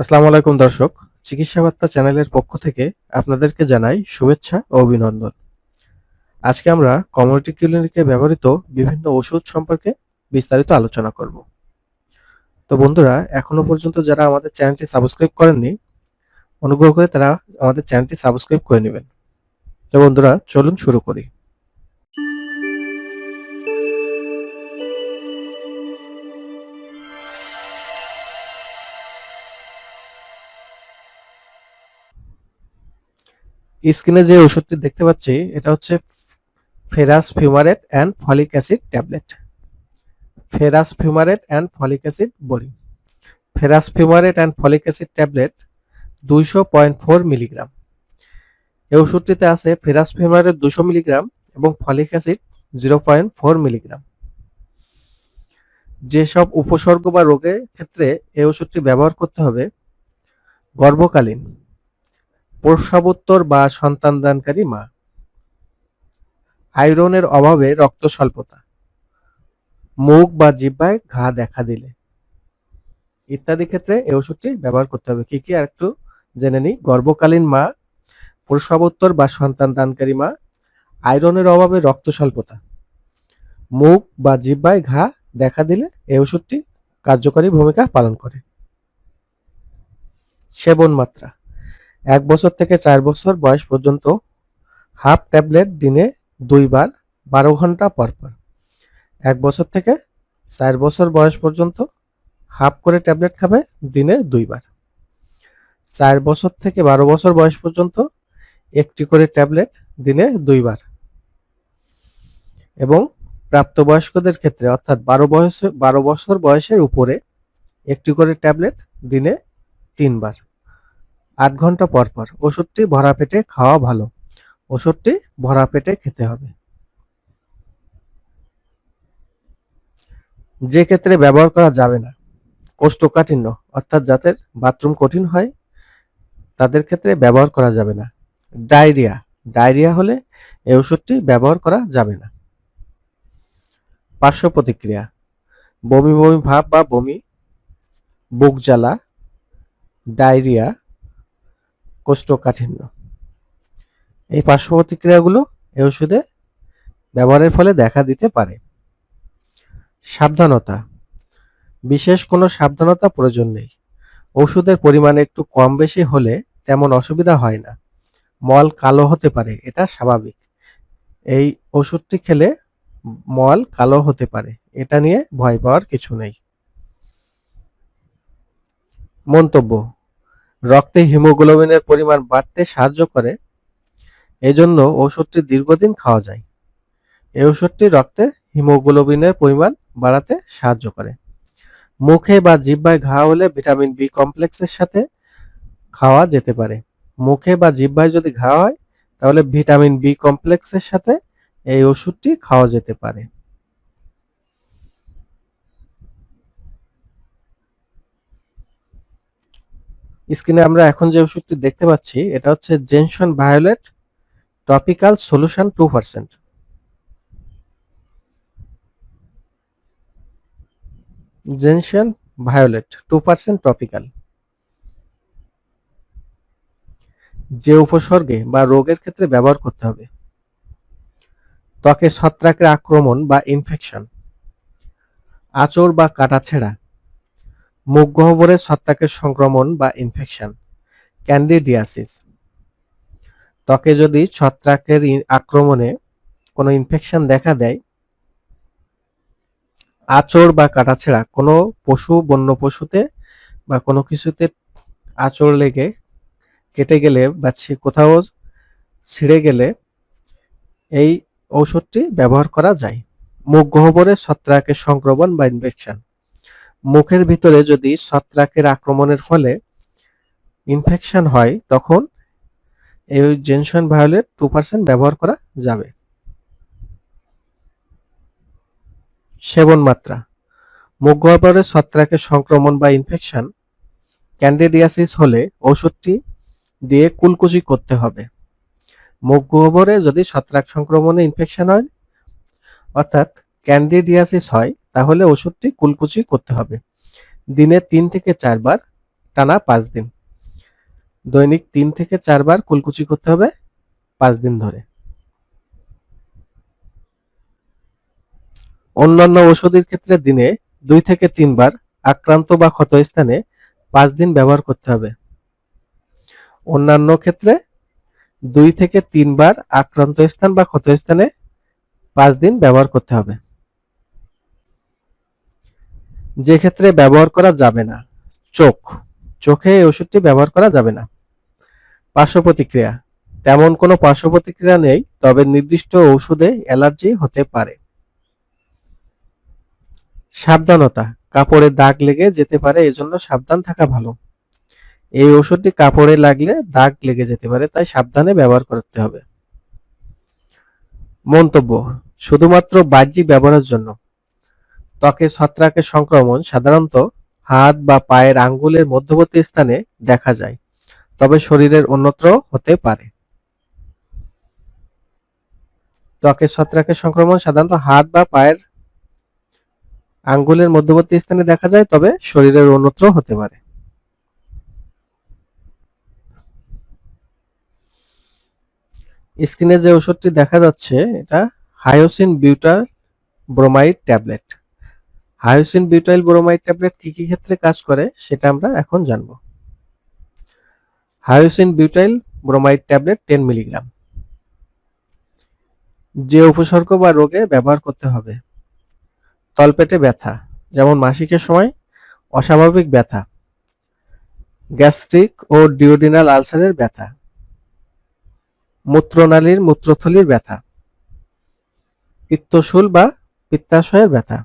আসসালামু আলাইকুম দর্শক, চিকিৎসা বার্তা চ্যানেলের পক্ষ থেকে আপনাদেরকে জানাই শুভেচ্ছা ও অভিনন্দন। আজকে আমরা কমিউনিটি ক্লিনিকে ব্যবহৃত বিভিন্ন ওষুধ সম্পর্কে বিস্তারিত আলোচনা করব। তো বন্ধুরা, এখনও পর্যন্ত যারা আমাদের চ্যানেলটি সাবস্ক্রাইব করেননি, অনুগ্রহ করে তারা আমাদের চ্যানেলটি সাবস্ক্রাইব করে নেবেন। তো বন্ধুরা, চলুন শুরু করি। স্ক্রিনে যে ওষুধটি দেখতে পাচ্ছি, এটা হচ্ছে ferrous fumarate and folic acid tablet. Ferrous fumarate and folic acid বড়ি ferrous fumarate and folic acid tablet দুইশো পয়েন্ট ফোর মিলিগ্রাম। এই ওষুধটিতে আছে ফেরাস ফিউমারেট দুশো মিলিগ্রাম এবং folic acid zero point four milligram. যেসব উপসর্গ বা রোগের ক্ষেত্রে এই ওষুধটি ব্যবহার করতে হবে, গর্ভকালীন প্রসবোত্তর বা সন্তানদানকারী মা। আয়রনের অভাবে রক্ত স্বল্পতা। মুখ বা জিহ্বায় ঘা দেখা দিলে। ইত্যাদি ক্ষেত্রে এই ওষুধটি ব্যবহার করতে হবে। কি কি? আর একটু জেনে নিই। গর্ভকালীন মা প্রসবোত্তর বা সন্তান দানকারী মা, আয়রনের অভাবে রক্ত স্বল্পতা। মুখ বা জিহ্বায় ঘা দেখা দিলে এই ওষুধটি কার্যকরী ভূমিকা পালন করে। সেবন মাত্রা। এক বছর থেকে চার বছর বয়স পর্যন্ত হাফ ট্যাবলেট দিনে দুইবার বারো ঘণ্টা পর পর এক বছর থেকে চার বছর বয়স পর্যন্ত হাফ করে ট্যাবলেট খাবে দিনে দুইবার। চার বছর থেকে বারো বছর বয়স পর্যন্ত একটি করে ট্যাবলেট দিনে দুইবার। এবং প্রাপ্তবয়স্কদের ক্ষেত্রে অর্থাৎ বারো বয়সে, বারো বছর বয়সের উপরে একটি করে ট্যাবলেট দিনে তিনবার। আট ঘণ্টা পর পর ওষুধটি ভরা পেটে খাওয়া ভালো। ওষুধটি ভরা পেটে খেতে হবে। যে ক্ষেত্রে ব্যবহার করা যাবে না, কোষ্ঠকাঠিন্য, অর্থাৎ যাদের বাথরুম কঠিন হয়, তাদের ক্ষেত্রে ব্যবহার করা যাবে না। ডায়রিয়া ডায়রিয়া হলে এই ওষুধটি ব্যবহার করা যাবে না। পার্শ্ব প্রতিক্রিয়া, বমি বমি ভাব বা বমি, বুক জ্বালা, ডায়রিয়া কোষ্ঠকাঠিন্য। এই পার্শ্ব প্রতিক্রিয়াগুলো এই ওষুধে ব্যবহারের ফলে দেখা দিতে পারে। সাবধানতা। বিশেষ কোনো সাবধানতা প্রয়োজন নেই। ওষুধের পরিমাণ একটু কম বেশি হলে তেমন অসুবিধা হয় না। মল কালো হতে পারে, এটা স্বাভাবিক। এই ওষুধটি খেলে মল কালো হতে পারে, এটা নিয়ে ভয় পাওয়ার কিছু নেই। মন্তব্য রক্তে হিমোগ্লোবিনের পরিমাণ বাড়তে সাহায্য করে, এজন্য ওষুধটি দীর্ঘদিন খাওয়া যায়। এই ওষুধটি রক্তে হিমোগ্লোবিনের পরিমাণ বাড়াতে সাহায্য করে। মুখে বা জিহ্বায় ঘা হলে ভিটামিন বি কমপ্লেক্সের সাথে খাওয়া যেতে পারে। মুখে বা জিহ্বায় যদি ঘা হয়, তাহলে ভিটামিন বি কমপ্লেক্সের সাথে এই ওষুধটি খাওয়া যেতে পারে। স্ক্রিনে আমরা এখন যে ওষুধটি দেখতে পাচ্ছি, এটা হচ্ছে gentian violet topical solution two percent gentian violet two percent topical যে উপসর্গে বা রোগের ক্ষেত্রে ব্যবহার করতে হবে। ত্বকে ছত্রাকের আক্রমণ বা ইনফেকশন আঁচড় বা কাটাছেঁড়া মুখ গহ্বরে ছত্রাকের সংক্রমণ বা ইনফেকশন ক্যান্ডিডিয়াসিস ত্বকে যদি ছত্রাকের আক্রমণে কোনো ইনফেকশন দেখা দেয়, আঁচড় বা কাটাছেঁড়া কোনো পশু, বন্য পশুতে বা কোনো কিছুতে আঁচড় লেগে কেটে গেলে বা কোথাও ছিঁড়ে গেলে এই ঔষধটি ব্যবহার করা যায়। মুখ গহ্বরে ছত্রাকের সংক্রমণ বা ইনফেকশন মুখের ভিতরে যদি ছত্রাকের আক্রমণের ফলে ইনফেকশন হয়, তখন এই জেনশন ভায়োলেট টু পার্সেন্ট ব্যবহার করা যাবে। সেবন মাত্রা মুখ গহ্বরে ছত্রাকের সংক্রমণ বা ইনফেকশন ক্যান্ডিডিয়াসিস হলে ওষুধটি দিয়ে কুলকুচি করতে হবে। মুখ গহ্বরে যদি ছত্রাক সংক্রমণে ইনফেকশন হয়, অর্থাৎ ক্যান্ডিডিয়াসিস হয় তাহলে ওষুধটি কুলকুচি করতে হবে। দিনে তিন থেকে চারবার টানা পাঁচ দিন। দৈনিক তিন থেকে চারবার কুলকুচি করতে হবে পাঁচ দিন ধরে। অন্যান্য ওষুধের ক্ষেত্রে দিনে দুই থেকে তিনবার আক্রান্ত বা ক্ষত স্থানে পাঁচ দিন ব্যবহার করতে হবে। অন্যান্য ক্ষেত্রে দুই থেকে তিনবার আক্রান্ত স্থান বা ক্ষত স্থানে পাঁচ দিন ব্যবহার করতে হবে। যে ক্ষেত্রে ব্যবহার করা যাবে না। চোখ। চোখে এই ওষুধটি ব্যবহার করা যাবে না। পার্শ্ব প্রতিক্রিয়া। তেমন কোনো পার্শ্ব প্রতিক্রিয়া নেই, তবে নির্দিষ্ট ওষুধে অ্যালার্জি হতে পারে। সাবধানতা। কাপড়ে দাগ লেগে যেতে পারে, এজন্য সাবধান থাকা ভালো। এই ওষুধটি কাপড়ে লাগলে দাগ লেগে যেতে পারে, তাই সাবধানে ব্যবহার করতে হবে। মন্তব্য। শুধুমাত্র বাহ্যিক ব্যবহারের জন্য। ত্বকে ছত্রাকের সংক্রমণ সাধারণত হাত বা পায়ের আঙ্গুলের মধ্যবর্তী স্থানে দেখা যায়, তবে শরীরের অন্যত্র হতে পারে। ত্বকের ছত্রাকের সংক্রমণ সাধারণত হাত বা পায়ের আঙ্গুলের মধ্যবর্তী স্থানে দেখা যায়, তবে শরীরের অন্যত্র হতে পারে। স্ক্রিনে যে ওষুধটি দেখা যাচ্ছে, এটা hyoscine butyl bromide tablet. Hyoscine butyl bromide tablet কি কি ক্ষেত্রে কাজ করে সেটা আমরা এখন জানব। Hyoscine butyl bromide tablet ten milligram. যে উপসর্গ বা রোগে ব্যবহার করতে হবে। তলপেটে ব্যথা, যেমন মাসিকের সময় অস্বাভাবিক ব্যথা, গ্যাস্ট্রিক ও ডিওডিনাল আলসারের ব্যথা, মূত্রনালীর, মূত্রথলির ব্যথা, পিত্তশুল বা পিত্তাশয়ের ব্যথা।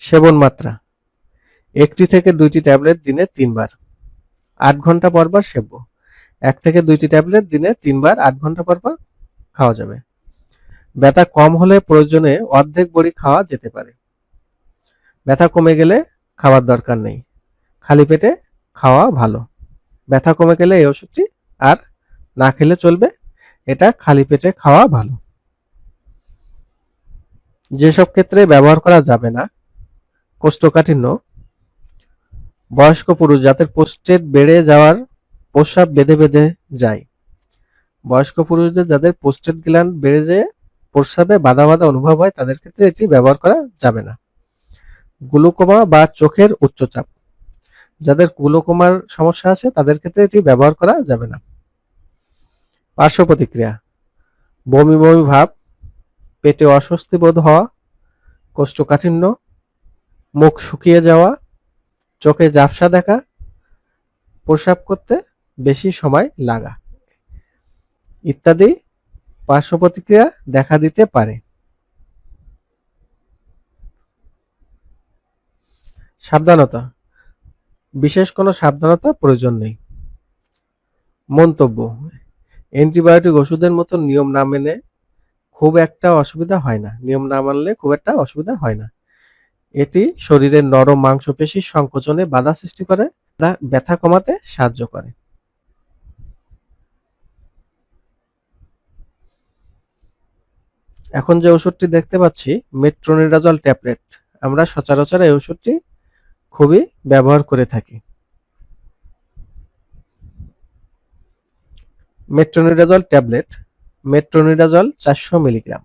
সেবন মাত্রা একটি থেকে দুইটি ট্যাবলেট দিনে তিনবার। আট ঘণ্টা পরবার সেব্য। এক থেকে দুইটি ট্যাবলেট দিনে তিনবার আট ঘণ্টা পরবার খাওয়া যাবে। ব্যথা কম হলে প্রয়োজনে অর্ধেক বড়ি খাওয়া যেতে পারে। ব্যথা কমে গেলে খাওয়ার দরকার নেই। খালি পেটে খাওয়া ভালো। ব্যথা কমে গেলে এই ওষুধটি আর না খেলে চলবে, এটা খালি পেটে খাওয়া ভালো। যেসব ক্ষেত্রে ব্যবহার করা যাবে না কোষ্ঠকাঠিন্য। বয়স্ক পুরুষ যাদের পোস্টেট বেড়ে যাওয়ার প্রস্রাব বেঁধে বেঁধে যায়। বয়স্ক পুরুষদের যাদের পোস্টেট গ্ল্যান্ড বেড়ে যেয়ে প্রস্রাবে বাধা বাধা অনুভব হয়, তাদের ক্ষেত্রে এটি ব্যবহার করা যাবে না। গ্লুকোমা বা চোখের উচ্চচাপ। যাদের গ্লুকোমার সমস্যা আছে, তাদের ক্ষেত্রে এটি ব্যবহার করা যাবে না। পার্শ্ব প্রতিক্রিয়া। বমি বমি ভাব, পেটে অস্বস্তি বোধ হওয়া, কোষ্ঠকাঠিন্য মুখ শুকিয়ে যাওয়া, চোখে ঝাপসা দেখা, প্রসাব করতে বেশি সময় লাগা ইত্যাদি পার্শ্ব প্রতিক্রিয়া দেখা দিতে পারে। সাবধানতা। বিশেষ কোনো সাবধানতা প্রয়োজন নেই। মন্তব্য। অ্যান্টিবায়োটিক ওষুধের মতো নিয়ম না মেনে খুব একটা অসুবিধা হয় না। নিয়ম না মানলে খুব একটা অসুবিধা হয় না। এটি শরীরের নরম মাংসপেশির সংকোচনে বাধা সৃষ্টি করে ব্যথা কমাতে সাহায্য করে। এখন যে ওষুধটি দেখতে পাচ্ছি, মেট্রোনিডাজল ট্যাবলেট। আমরা সচরাচর এই ওষুধটি খুবই ব্যবহার করে থাকি। মেট্রোনিডাজল ট্যাবলেট, মেট্রোনিডাজল চারশো মিলিগ্রাম।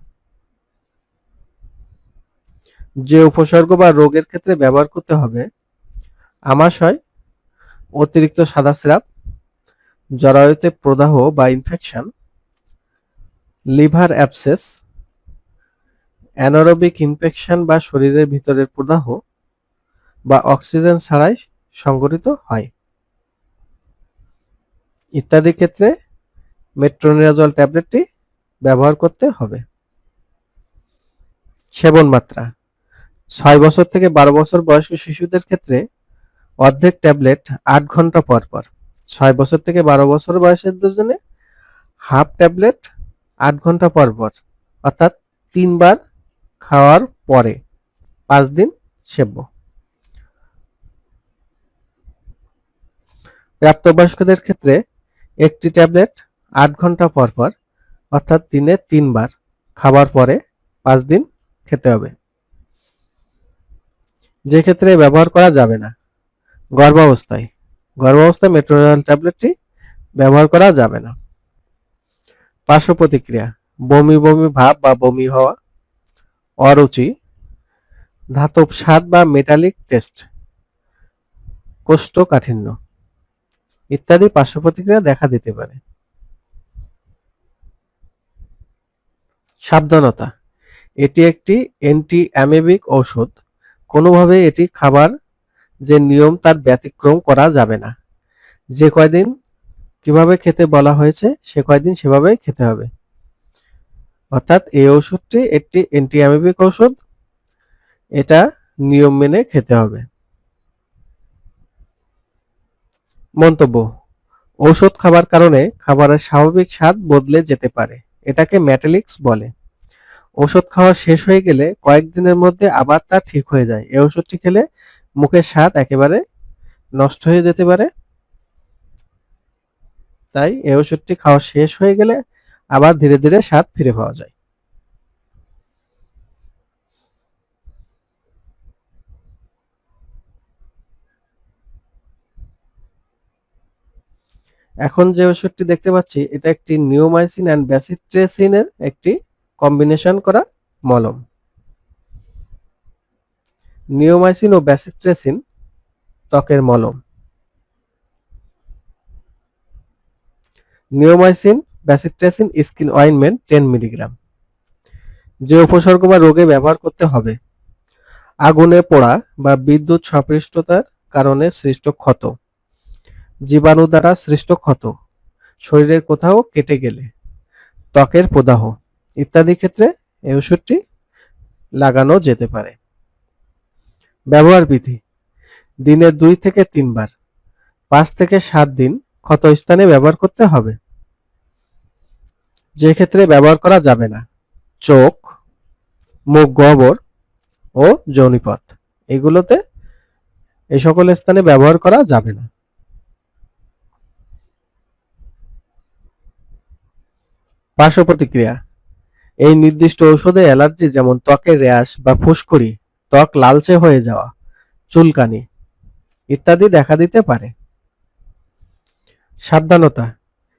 যে উপসর্গ বা রোগের ক্ষেত্রে ব্যবহার করতে হবে, আমাশয়, অতিরিক্ত সাদা স্রাব জরায়ুতে প্রদাহ বা infection liver abscess anaerobic infection বা শরীরের ভিতরের প্রদাহ বা অক্সিজেন ছাড়াই সংঘটিত হয়। ইত্যাদি ক্ষেত্রে মেট্রোনিরাজল ট্যাবলেটটি ব্যবহার করতে হবে। সেবন মাত্রা। ছয় বছর থেকে বারো বছর বয়স্ক শিশুদের ক্ষেত্রে অর্ধেক ট্যাবলেট আট ঘণ্টা পর পর। ছয় বছর থেকে বারো বছর বয়সের জন্য হাফ ট্যাবলেট আট ঘণ্টা পর পর, অর্থাৎ তিনবার খাওয়ার পরে পাঁচ দিন সেব্য। প্রাপ্তবয়স্কদের ক্ষেত্রে একটি ট্যাবলেট আট ঘণ্টা পর পর, অর্থাৎ দিনে তিনবার খাবার পরে পাঁচ দিন খেতে হবে। যে ক্ষেত্রে ব্যবহার করা যাবে না। গর্ভাবস্থায়। গর্ভাবস্থায় মেট্রোনিডাল ট্যাবলেটটি ব্যবহার করা যাবে না। পার্শ্ব প্রতিক্রিয়া বমি বমি ভাব বা বমি হওয়া। অরুচি। ধাতব স্বাদ বা মেটালিক টেস্ট কোষ্ঠকাঠিন্য। ইত্যাদি পার্শ্ব প্রতিক্রিয়া দেখা দিতে পারে। সাবধানতা। এটি একটি অ্যান্টি অ্যামেবিক ঔষধ। কোনোভাবে এটি খাবার যে নিয়ম তার ব্যতিক্রম করা যাবে না। যে কয়দিন কীভাবে খেতে বলা হয়েছে, সে কয়দিন সেভাবেই খেতে হবে। অর্থাৎ এই ওষুধটি একটি অ্যান্টি অ্যামেবিক ওষুধ এটা নিয়ম মেনে খেতে হবে। মন্তব্য, ঔষধ খাবার কারণে খাবারের স্বাভাবিক স্বাদ বদলে যেতে পারে, এটাকে ম্যাটালিক্স বলে। ওষুধ খাওয়া শেষ হয়ে গেলে কয়েকদিনের মধ্যে আবার তা ঠিক হয়ে যায়। এই ওষুধটি খেলে মুখের স্বাদ একেবারে নষ্ট হয়ে যেতে পারে। তাই এই ওষুধটি খাওয়া শেষ হয়ে গেলে আবার ধীরে ধীরে স্বাদ ফিরে পাওয়া যায়। এখন যে ওষুধটি দেখতে পাচ্ছি, এটা একটি নিওমাইসিন অ্যান্ড ব্যাসিট্রেসিনের একটি কম্বিনেশন করা মলম। নিওমাইসিন ও ব্যাসিট্রেসিন ত্বকের মলম। Neomycin, bacitracin, skin ointment ten milligram. যে উপসর্গ বা রোগে ব্যবহার করতে হবে, আগুনে পোড়া বা বিদ্যুৎ সপৃষ্টতার কারণে সৃষ্ট ক্ষত, জীবাণু দ্বারা সৃষ্ট ক্ষত, শরীরের কোথাও কেটে গেলে, ত্বকের প্রদাহ। ইত্যাদি ক্ষেত্রে এই ওষুধটি লাগানো যেতে পারে। ব্যবহার বিধি, দিনে দুই থেকে তিনবার, পাঁচ থেকে সাত দিন ক্ষত স্থানে ব্যবহার করতে হবে। যে ক্ষেত্রে ব্যবহার করা যাবে না, চোখ, মুখ গহ্বর ও যৌনিপথ এগুলোতে এই সকল স্থানে ব্যবহার করা যাবে না। পার্শ্ব প্রতিক্রিয়া এই নির্দিষ্ট ঔষধে অ্যালার্জি যেমন ত্বকের র্যাশ বা ফুসকুড়ি, ত্বক লালচে হয়ে যাওয়া, চুলকানি ইত্যাদি দেখা দিতে পারে। সাবধানতা,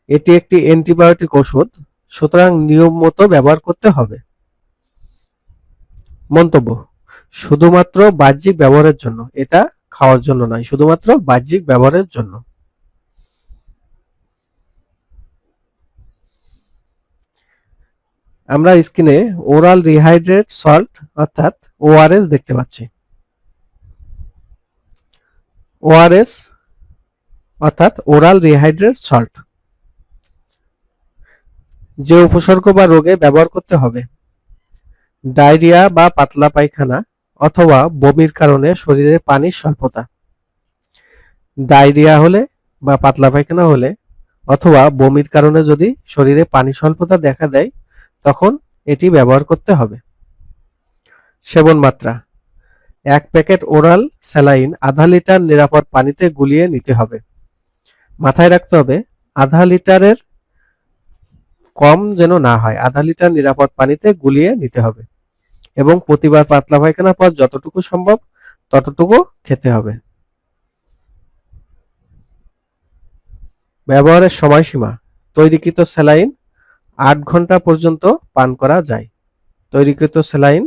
এটি একটি অ্যান্টিবায়োটিক ওষুধ সুতরাং নিয়ম মতো ব্যবহার করতে হবে। মন্তব্য, শুধুমাত্র বাহ্যিক ব্যবহারের জন্য, এটা খাওয়ার জন্য নয়, শুধুমাত্র বাহ্যিক ব্যবহারের জন্য। আমরা স্ক্রিনে ওরাল রিহাইড্রেট সল্ট অর্থাৎ ওআরএস দেখতে পাচ্ছি। ওআরএস অর্থাৎ ওরাল রিহাইড্রেট সল্ট যে উপসর্গ বা রোগে ব্যবহার করতে হবে। ডায়রিয়া বা পাতলা পায়খানা অথবা বমির কারণে শরীরে পানির স্বল্পতা। ডায়রিয়া হলে বা পাতলা পায়খানা হলে অথবা বমির কারণে যদি শরীরে পানি স্বল্পতা দেখা দেয় তখন এটি ব্যবহার করতে হবে। সেবন মাত্রা। এক প্যাকেট ওরাল স্যালাইন আধা লিটার নিরাপদ পানিতে গুলিয়ে নিতে হবে। মাথায় রাখতে হবে, আধা লিটারের কম যেন না হয়, আধা লিটার নিরাপদ পানিতে গুলিয়ে নিতে হবে এবং প্রতিবার পাতলা পায়খানার পর যতটুকু সম্ভব ততটুকু খেতে হবে। ব্যবহারের সময়সীমা। তৈরিকৃত স্যালাইন আট ঘণ্টা পর্যন্ত পান করা যায়। তৈরিকৃত স্যালাইন,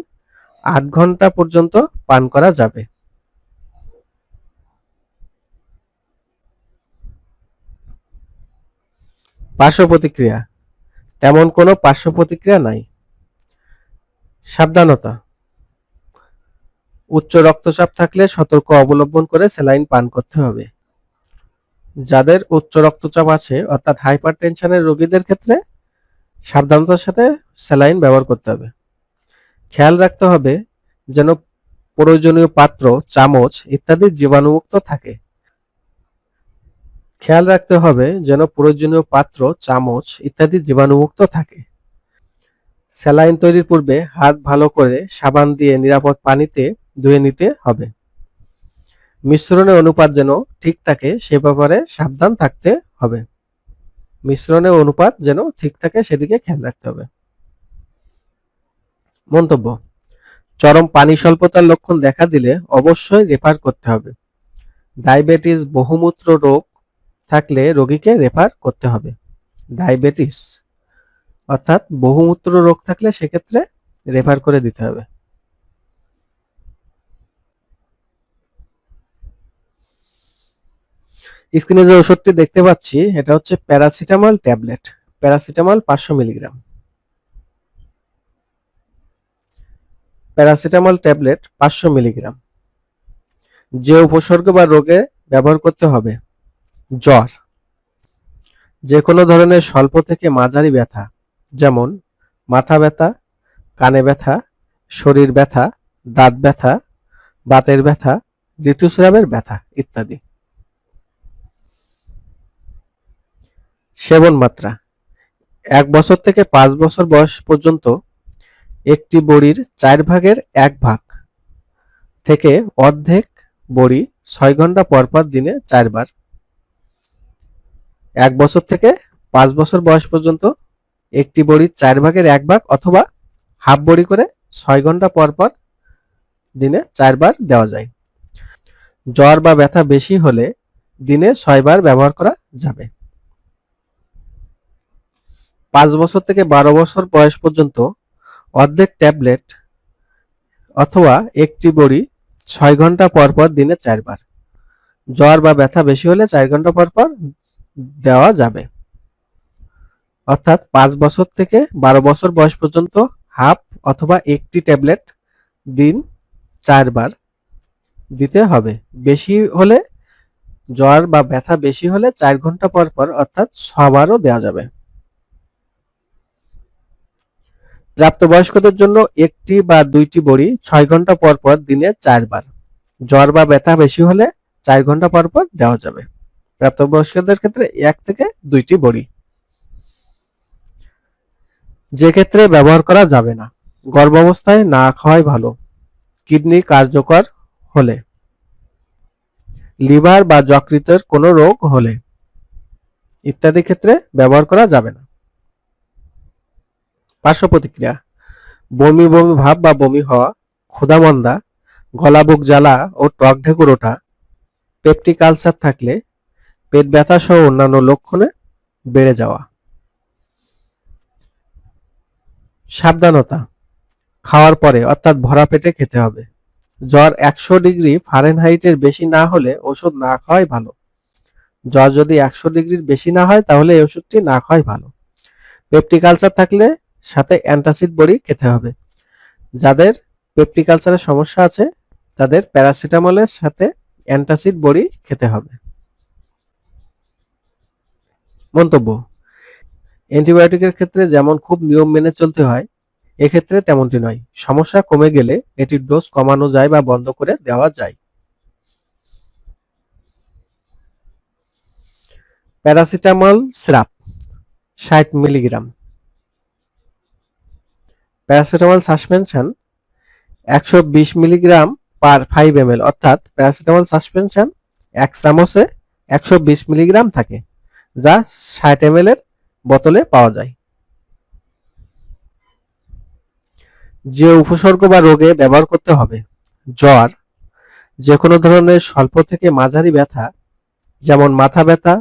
আট ঘণ্টা পর্যন্ত পান করা যাবে। পার্শ্ব প্রতিক্রিয়া, তেমন কোনো পার্শ্ব প্রতিক্রিয়া নাই। সাবধানতা, উচ্চ রক্তচাপ থাকলে সতর্ক অবলম্বন করে স্যালাইন পান করতে হবে। যাদের উচ্চ রক্তচাপ আছে, অর্থাৎ হাইপার টেনশনের রোগীদের ক্ষেত্রে সাবধানতার সাথে স্যালাইন ব্যবহার করতে হবে। খেয়াল রাখতে হবে যেন প্রয়োজনীয় পাত্র, চামচ ইত্যাদি জীবাণুমুক্ত থাকে। খেয়াল রাখতে হবে যেন প্রয়োজনীয় পাত্র, চামচ ইত্যাদি জীবাণুমুক্ত থাকে। স্যালাইন তৈরির পূর্বে হাত ভালো করে সাবান দিয়ে নিরাপদ পানিতে ধুয়ে নিতে হবে। মিশ্রণের অনুপাত যেন ঠিক থাকে সে ব্যাপারে সাবধান থাকতে হবে। মিশ্রণের অনুপাত যেন ঠিক থাকে সেদিকে খেয়াল রাখতে হবে। মন্তব্য, চরম পানি স্বল্পতার লক্ষণ দেখা দিলে অবশ্যই রেফার করতে হবে। ডায়াবেটিস বহুমূত্র রোগ থাকলে রোগীকে রেফার করতে হবে। ডায়াবেটিস, অর্থাৎ বহুমূত্র রোগ থাকলে সেক্ষেত্রে রেফার করে দিতে হবে। স্ক্রিনে যে ওষুধটি দেখতে পাচ্ছি, এটা হচ্ছে প্যারাসিটামল ট্যাবলেট। প্যারাসিটামল পাঁচশো মিলিগ্রাম। প্যারাসিটামল ট্যাবলেট পাঁচশো মিলিগ্রাম। যে উপসর্গ বা রোগে ব্যবহার করতে হবে, জ্বর। যে কোনো ধরনের স্বল্প থেকে মাঝারি ব্যথা, যেমন মাথা ব্যথা, কানে ব্যথা, শরীর ব্যথা, দাঁত ব্যথা, বাতের ব্যথা, ঋতুস্রাবের ব্যথা ইত্যাদি। সেবন মাত্রা। এক বছর থেকে পাঁচ বছর বয়স পর্যন্ত একটি বড়ির চার ভাগের এক ভাগ থেকে অর্ধেক বড়ি ছয় ঘণ্টা পর পর দিনে চারবার। এক বছর থেকে পাঁচ বছর বয়স পর্যন্ত একটি বড়ির চার ভাগের এক ভাগ অথবা হাফ বড়ি করে ছয় ঘণ্টা পর পর দিনে চারবার দেওয়া যায়। জ্বর বা ব্যথা বেশি হলে দিনে ছয়বার ব্যবহার করা যাবে। পাঁচ বছর থেকে বারো বছর বয়স পর্যন্ত অর্ধেক ট্যাবলেট অথবা একটি বড়ি ছয় ঘণ্টা পর পর দিনে চারবার। জ্বর বা ব্যথা বেশি হলে চার ঘণ্টা পর পর দেওয়া যাবে। অর্থাৎ পাঁচ বছর থেকে বারো বছর বয়স পর্যন্ত হাফ অথবা একটি ট্যাবলেট দিন চারবার দিতে হবে। বেশি হলে জ্বর বা ব্যথা বেশি হলে চার ঘণ্টা পর পর অর্থাৎ ছবারও দেওয়া যাবে। প্রাপ্তবয়স্কদের জন্য একটি বা দুইটি বড়ি ছয় ঘণ্টা পর পর দিনে চারবার। জ্বর বা ব্যথা বেশি হলে চার ঘণ্টা পর পর দেওয়া যাবে। প্রাপ্তবয়স্কদের ক্ষেত্রে এক থেকে দুইটি বড়ি। যে ক্ষেত্রে ব্যবহার করা যাবে না গর্ভাবস্থায় না খাওয়াই ভালো, কিডনি কার্যকর হলে, লিভার বা যকৃতের কোনো রোগ হলে ইত্যাদি ক্ষেত্রে ব্যবহার করা যাবে না। পার্শ্ব প্রতিক্রিয়া বমি বমি ভাব বা বমি হওয়া, ক্ষুধামন্দা গলা বুক জ্বালা ও টক ঢেকুর ওঠা পেপটিক আলসার থাকলে পেট ব্যথা সহ অন্যান্য লক্ষণে বেড়ে যাওয়া। সাবধানতা। খাওয়ার পরে অর্থাৎ ভরা পেটে খেতে হবে। জ্বর একশো ডিগ্রি ফারেনহাইটের বেশি না হলে ওষুধ না খাওয়াই ভালো। জ্বর যদি একশো ডিগ্রির বেশি না হয় তাহলে এই ওষুধটি না খাওয়াই ভালো। পেপটিক আলসার থাকলে সাথে অ্যান্টাসিড বড়ি খেতে হবে। যাদের পেপটিক আলসারের সমস্যা আছে, তাদের প্যারাসিটামলের সাথে অ্যান্টাসিড বড়ি খেতে হবে। মন্তব্য, অ্যান্টিবায়োটিকের ক্ষেত্রে যেমন খুব নিয়ম মেনে চলতে হয়, এক্ষেত্রে তেমনটি নয়। সমস্যা কমে গেলে এটির ডোজ কমানো যায় বা বন্ধ করে দেওয়া যায়। প্যারাসিটামল স্রাপ, ষাট মিলিগ্রাম। প্যারাসিটামল সাসপেনশন একশো বিশ মিলিগ্রাম পার ফাইভ এম অর্থাৎ প্যারাসিটামল সাসপেনশন এক চামচে একশো বিশ মিলিগ্রাম থাকে, যা ষাট এম এর বোতলে পাওয়া যায়। যে উপসর্গ বা রোগে ব্যবহার করতে হবে, জ্বর যে কোনো ধরনের স্বল্প থেকে মাঝারি ব্যথা, যেমন মাথা ব্যথা,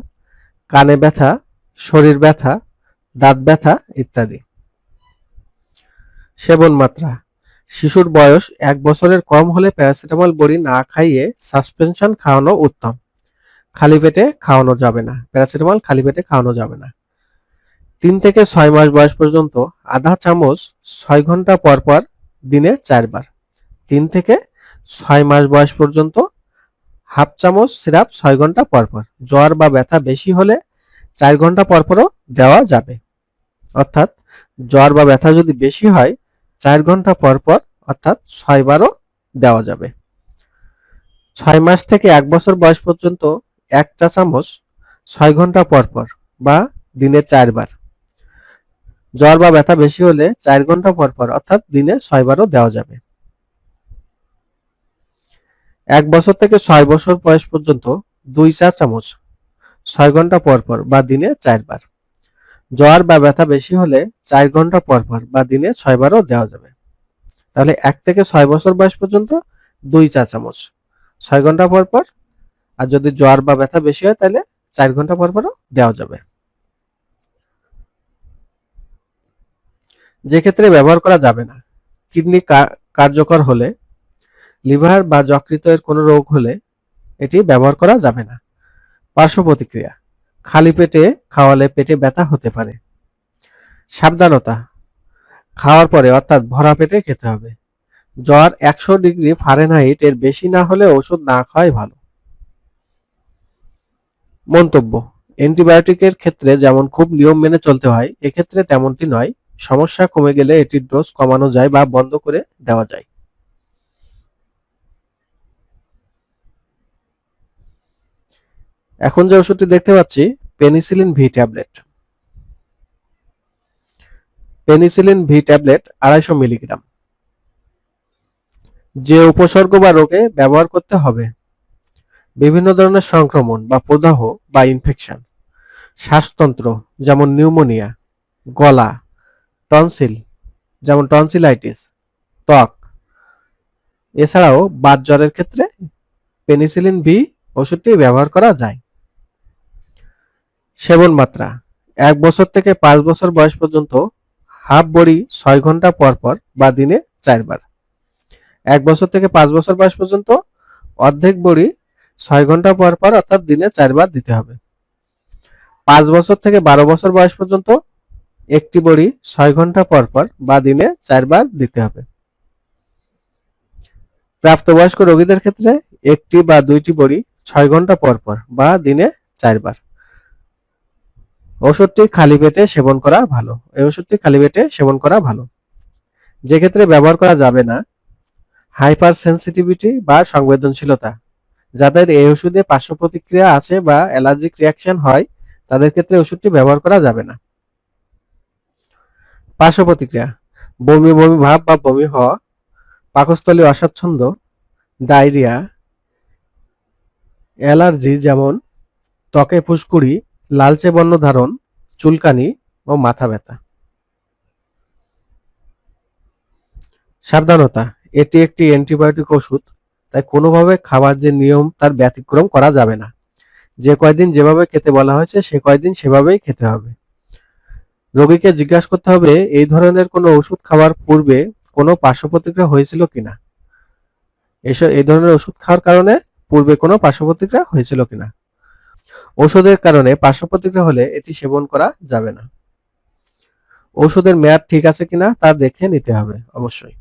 কানে ব্যথা, শরীর ব্যথা, দাঁত ব্যথা ইত্যাদি। সেবন মাত্রা। শিশুর বয়স এক বছরের কম হলে প্যারাসিটামল বড়ি না খাইয়ে সাসপেনশন খাওয়ানো উত্তম। খালি পেটে খাওয়ানো যাবে না। প্যারাসিটামল খালি পেটে খাওয়ানো যাবে না। তিন থেকে ছয় মাস বয়স পর্যন্ত আধা চামচ ছয় ঘণ্টা পর পর দিনে চারবার। তিন থেকে ছয় মাস বয়স পর্যন্ত হাফ চামচ সিরাপ ছয় ঘণ্টা পর পর। জ্বর বা ব্যথা বেশি হলে চার ঘণ্টা পর পরও দেওয়া যাবে। অর্থাৎ জ্বর বা ব্যথা যদি বেশি হয় চার ঘণ্টা পর পর অর্থাৎ ছয়বারও দেওয়া যাবে। ছয় মাস থেকে এক বছর বয়স পর্যন্ত এক চা চামচ ছয় ঘণ্টা পর পর বা দিনে চারবার জ্বর বা ব্যথা বেশি হলে চার ঘণ্টা পর পর অর্থাৎ দিনে ছয়বারও দেওয়া যাবে। এক বছর থেকে ছয় বছর বয়স পর্যন্ত দুই চা চামচ ছয় ঘণ্টা পর পর বা দিনে চারবার জ্বর বা ব্যথা বেশি হলে চার ঘণ্টা পর পর বা দিনে ছয়বারও দেওয়া যাবে। তাহলে এক থেকে ছয় বছর বয়স পর্যন্ত দুই চা চামচ। ছয় ঘণ্টা পর পর, আর যদি জ্বর বা ব্যথা বেশি হয় তাহলে চার ঘণ্টা পর পরও দেওয়া যাবে। যে ক্ষেত্রে ব্যবহার করা যাবে না, কিডনি কার্যকর হলে, লিভার বা যকৃত এর কোনো রোগ হলে এটি ব্যবহার করা যাবে না। পার্শ্ব প্রতিক্রিয়া খালি পেটে খাওয়ালে পেটে ব্যথা হতে পারে। সাবধানতা। খাওয়ার পরে অর্থাৎ ভরা পেটে খেতে হবে। জ্বর একশো ডিগ্রি ফারেনহাইট এর বেশি না হলে ওষুধ না খাওয়াই ভালো। মন্তব্য অ্যান্টিবায়োটিকের ক্ষেত্রে যেমন খুব নিয়ম মেনে চলতে হয়, এক্ষেত্রে তেমনটি নয়। সমস্যা কমে গেলে এটির ডোজ কমানো যায় বা বন্ধ করে দেওয়া যায়। এখন যে ওষুধটি দেখতে পাচ্ছি penicillin V tablet penicillin V tablet আড়াইশো মিলিগ্রাম যে উপসর্গ বা রোগে ব্যবহার করতে হবে, বিভিন্ন ধরনের সংক্রমণ বা প্রদাহ বা ইনফেকশন শ্বাসতন্ত্র যেমন নিউমোনিয়া গলা টনসিল যেমন টনসিলাইটিস ত্বক। এছাড়াও বাত জ্বরের ক্ষেত্রে পেনিসিলিন ভি ওষুধটি ব্যবহার করা যায়। সেবন মাত্রা। এক বছর থেকে পাঁচ বছর বয়স পর্যন্ত হাফ বড়ি ছয় ঘণ্টা পর পর বা দিনে চারবার। এক বছর থেকে পাঁচ বছর বয়স পর্যন্ত অর্ধেক বড়ি ছয় ঘণ্টা পর পর অর্থাৎ দিনে চারবার দিতে হবে। পাঁচ বছর থেকে বারো বছর বয়স পর্যন্ত একটি বড়ি ছয় ঘণ্টা পর পর বা দিনে চারবার দিতে হবে। প্রাপ্তবয়স্ক রোগীদের ক্ষেত্রে একটি বা দুইটি বড়ি ছয় ঘণ্টা পর পর বা দিনে চারবার। ওষুধটি খালি পেটে সেবন করা ভালো। এই ওষুধটি খালি পেটে সেবন করা ভালো। যে ক্ষেত্রে ব্যবহার করা যাবে না হাইপার সেন্সিটিভিটি বা সংবেদনশীলতা। যাদের এই ওষুধে পার্শ্ব প্রতিক্রিয়া আছে বা অ্যালার্জিক রিয়াকশন হয়, তাদের ক্ষেত্রে ওষুধটি ব্যবহার করা যাবে না। পার্শ্ব প্রতিক্রিয়া বমি বমি ভাব বা বমি হওয়া, পাকস্থলী অস্বাচ্ছন্দ্য ডায়রিয়া, অ্যালার্জি যেমন ত্বকে ফুসকুড়ি লালচে বর্ণ ধারণ, চুলকানি ও মাথা ব্যথা। সাবধানতা, এটি একটি অ্যান্টিবায়োটিক ওষুধ, তাই কোনোভাবে খাবার যে নিয়ম তার ব্যতিক্রম করা যাবে না। যে কয়দিন যেভাবে খেতে বলা হয়েছে, সে কয়দিন সেভাবেই খেতে হবে। রোগীকে জিজ্ঞাসা করতে হবে, এই ধরনের কোনো ওষুধ খাওয়ার পূর্বে কোনো পার্শ্ব প্রতিক্রিয়া হয়েছিল কিনা? এসব, এই ধরনের ওষুধ খাওয়ার কারণে পূর্বে কোনো পার্শ্ব প্রতিক্রিয়া হয়েছিল কিনা? ওষুধের কারণে পার্শ্ব প্রতিক্রিয়া হলে এটি সেবন করা যাবে না। ওষুধের মেয়াদ ঠিক আছে কিনা তা দেখে নিতে হবে, অবশ্যই।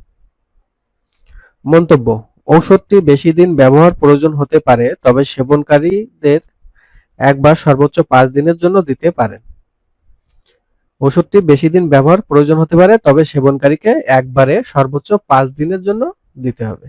মন্তব্য, ঔষধটি বেশি দিন ব্যবহার প্রয়োজন হতে পারে, তবে সেবনকারীদের একবার সর্বোচ্চ পাঁচ দিনের জন্য দিতে পারেন। ওষুধটি বেশি দিন ব্যবহার প্রয়োজন হতে পারে, তবে সেবনকারীকে একবারে সর্বোচ্চ পাঁচ দিনের জন্য দিতে হবে।